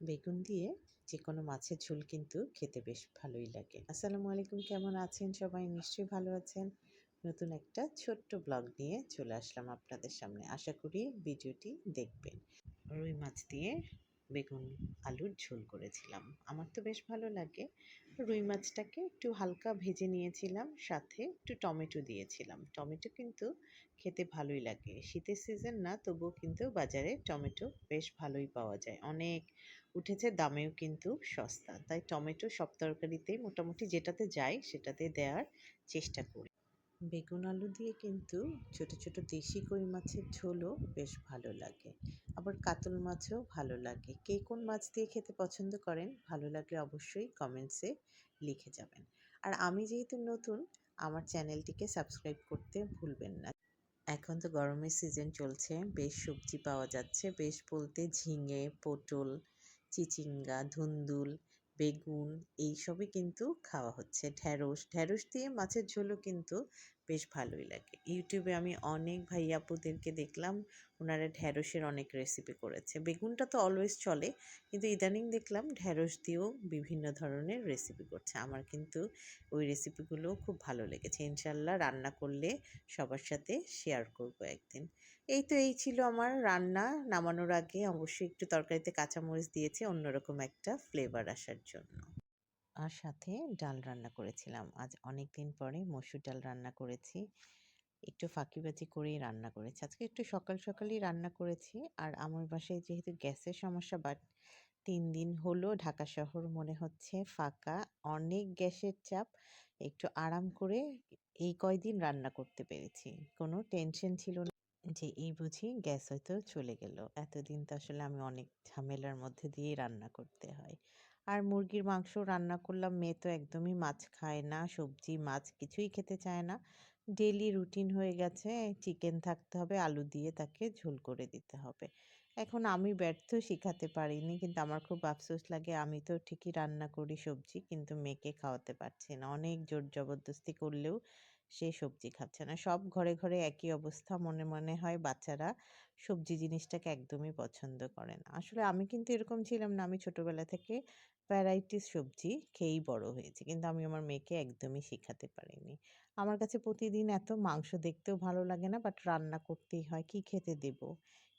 বেগুন দিয়ে যে কোনো মাছের ঝোল কিন্তু খেতে বেশ ভালোই লাগে। আসসালামু আলাইকুম, কেমন আছেন সবাই? নিশ্চয়ই ভালো আছেন। নতুন একটা ছোট্ট ব্লগ নিয়ে চলে আসলাম আপনাদের সামনে। আশা করি ভিডিওটি দেখবেন। রুই মাছ দিয়ে বেগুন, আলুর ঝোল করেছিলাম। আমার তো বেশ ভালো লাগে। রুই মাছটাকে একটু হালকা ভেজে নিয়েছিলাম, সাথে একটু টমেটো দিয়েছিলাম। টমেটো কিন্তু খেতে ভালোই লাগে। শীতের সিজন না, তবুও কিন্তু বাজারে টমেটো বেশ ভালোই পাওয়া যায়। অনেক উঠেছে, দামেও কিন্তু সস্তা। তাই টমেটো সব তরকারিতেই মোটামুটি যেটাতে যায়, সেটাতে দেওয়ার চেষ্টা করি। বেগুন আলু দিয়ে কিন্তু ছোট ছোট দেশি কই মাছের ঝোলও বেশ ভালো লাগে। আবার কাতল মাছও ভালো লাগে। কে কোন মাছ দিয়ে খেতে পছন্দ করেন? ভালো লাগলে অবশ্যই কমেন্টসে লিখে যাবেন। আর আমি যেহেতু নতুন, আমার চ্যানেলটিকে সাবস্ক্রাইব করতে ভুলবেন না। এখন তো গরমের সিজন চলছে, বেশ সবজি পাওয়া যাচ্ছে, বেশ বলতে ঝিঙে, পটল, চিচিঙ্গা, ধুন্দুল, বেগুন, এইসবই কিন্তু খাওয়া হচ্ছে। ঢ্যাঁড়স ঢ্যাঁড়স দিয়ে মাছের ঝোলও কিন্তু বেশ ভালোই লাগে। ইউটিউবে আমি অনেক ভাই আপুদেরকে দেখলাম ওনারা ঢ্যাঁড়সের অনেক রেসিপি করেছে। বেগুনটা তো অলওয়েজ চলে, কিন্তু ইদানিং দেখলাম ঢ্যাঁড়স দিয়েও বিভিন্ন ধরনের রেসিপি করছে। আমার কিন্তু ওই রেসিপিগুলো খুব ভালো লেগেছে। ইনশাল্লাহ রান্না করলে সবার সাথে শেয়ার করব একদিন। এই তো এই ছিল আমার রান্না। নামানোর আগে অবশ্যই একটু তরকারিতে কাঁচামরিচ দিয়েছি, অন্যরকম একটা ফ্লেভার আসার জন্য। আর সাথে ডাল রান্না করেছিলাম। আজ অনেক দিন পরে মসুর ডাল রান্না করেছি। একটু ফাঁকিবাজি করেই রান্না করেছি। আজকে একটু সকাল সকালই রান্না করেছি। আর আমার বাসায় যেহেতু গ্যাসের সমস্যা বাট তিন দিন হলো ঢাকা শহর মনে হচ্ছে ফাঁকা। অনেক গ্যাসের চাপ। একটু আরাম করে এই কয়দিন রান্না করতে পেরেছি। কোনো টেনশন ছিল না যে এই বুঝি গ্যাস হয়তো চলে গেল। এতদিন তো আসলে আমি অনেক ঝামেলার মধ্যে দিয়েই রান্না করতে হয়। আর মুরগির মাংস রান্না করলাম, মেয়ে তো একদমই মাছ খায় না, সবজি, মাছ কিছুই খেতে চায় না। ডেলি রুটিন হয়ে গেছে চিকেন থাকতে হবে, আলু দিয়ে তাকে ঝোল করে দিতে হবে। এখন আমি ব্যর্থ, শিখাতে পারিনি, কিন্তু আমার খুব আফসোস লাগে, আমি তো ঠিকই রান্না করি সবজি, কিন্তু মেয়েকে খাওয়াতে পারছি না। অনেক জোর জবরদস্তি করলেও সে সবজি খাচ্ছে না। সব ঘরে ঘরে একই অবস্থা, মনে মনে হয় বাচ্চারা সবজি জিনিসটাকে একদমই পছন্দ করে না আসলে আমি কিন্তু এরকম ছিলাম না, আমি ছোটবেলা থেকে ভ্যারাইটিস সবজি খেয়েই বড় হয়েছি। কিন্তু আমি আমার মেয়েকে একদমই শেখাতে পারিনি। আমার কাছে প্রতিদিন এত মাংস দেখতেও ভালো লাগে না বাট রান্না করতেই হয়, কি খেতে দেব?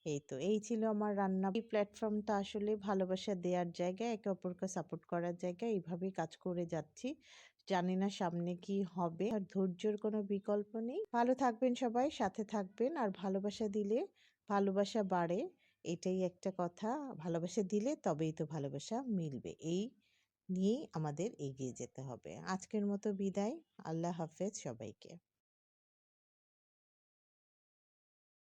এই তো, এই ছিল আমার রান্না। এই প্ল্যাটফর্মটা আসলে ভালোবাসা দেওয়ার জায়গা, একে অপরকে সাপোর্ট করার জায়গা, এইভাবেই কাজ করে যাচ্ছি। জানি না সামনে কি হবে, আর ধৈর্যর কোনো বিকল্প নেই। ভালো থাকবেন সবাই, সাথে থাকবেন, আর ভালোবাসা দিলে ভালোবাসা বাড়ে, এটাই একটা কথা। ভালোবাসা দিলে তবেই তো ভালোবাসা মিলবে। এই নিয়েই আমাদের এগিয়ে যেতে হবে। আজকের মতো বিদায়। আল্লাহ হাফেজ সবাইকে।